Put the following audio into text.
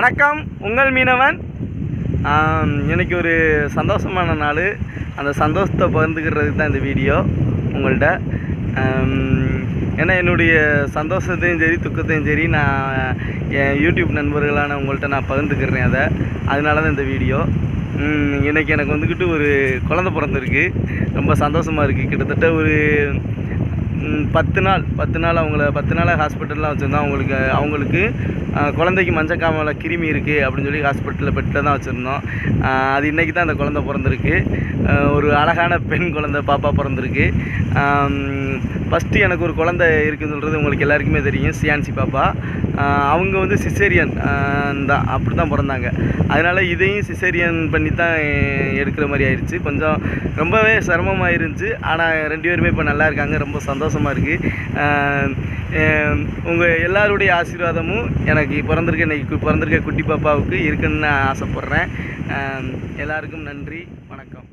வணக்கம் உங்கள் மீனவன். இன்றைக்கி எனக்கு ஒரு சந்தோஷமான நாள். அந்த சந்தோஷத்தை பகிர்ந்துக்கிறதுக்கு தான் இந்த வீடியோ உங்கள்கிட்ட ஏன்னா என்னுடைய சந்தோஷத்தையும் சரி துக்கத்தையும் சரி நான் என் யூடியூப் நண்பர்களான உங்கள்கிட்ட நான் பகிர்ந்துக்கிறேன் அதை. அதனால தான் இந்த வீடியோ. இன்றைக்கி எனக்கு வந்துக்கிட்டு ஒரு குழந்த பிறந்திருக்கு. ரொம்ப சந்தோஷமாக இருக்குது கிட்டத்தட்ட ஒரு பத்து நாள் பத்து நாள் அவங்கள பத்து நாளாக ஹாஸ்பிட்டல்லாம் வச்சுருந்தோம் அவங்களுக்கு அவங்களுக்கு குழந்தைக்கு மஞ்சக்காமல கிருமி இருக்குது அப்படின்னு சொல்லி ஹாஸ்பிட்டலில் பெட்டில் தான் வச்சுருந்தோம். அது இன்றைக்கி தான் அந்த குழந்தை பிறந்திருக்கு. ஒரு அழகான பெண் குழந்தை பாப்பா பிறந்திருக்கு. ஃபஸ்ட்டு எனக்கு ஒரு குழந்தை இருக்குதுன்றது உங்களுக்கு எல்லாருக்குமே தெரியும். சியான்சி பாப்பா. அவங்க வந்து சிசேரியன் தான் அப்படி தான் பிறந்தாங்க. அதனால் இதையும் சிசேரியன் பண்ணி தான் எடுக்கிற மாதிரி ஆயிடுச்சு கொஞ்சம் ரொம்பவே சிரமமாக இருந்துச்சு. ஆனால் ரெண்டு பேருமே இப்போ நல்லா இருக்காங்க. ரொம்ப சந்தோஷமாக இருக்குது உங்கள் எல்லாருடைய ஆசீர்வாதமும் எனக்கு பிறந்திருக்க இன்னைக்கு பிறந்திருக்க குட்டி பாப்பாவுக்கு இருக்குன்னு நான் ஆசைப்பட்றேன். எல்லாருக்கும் நன்றி. வணக்கம்.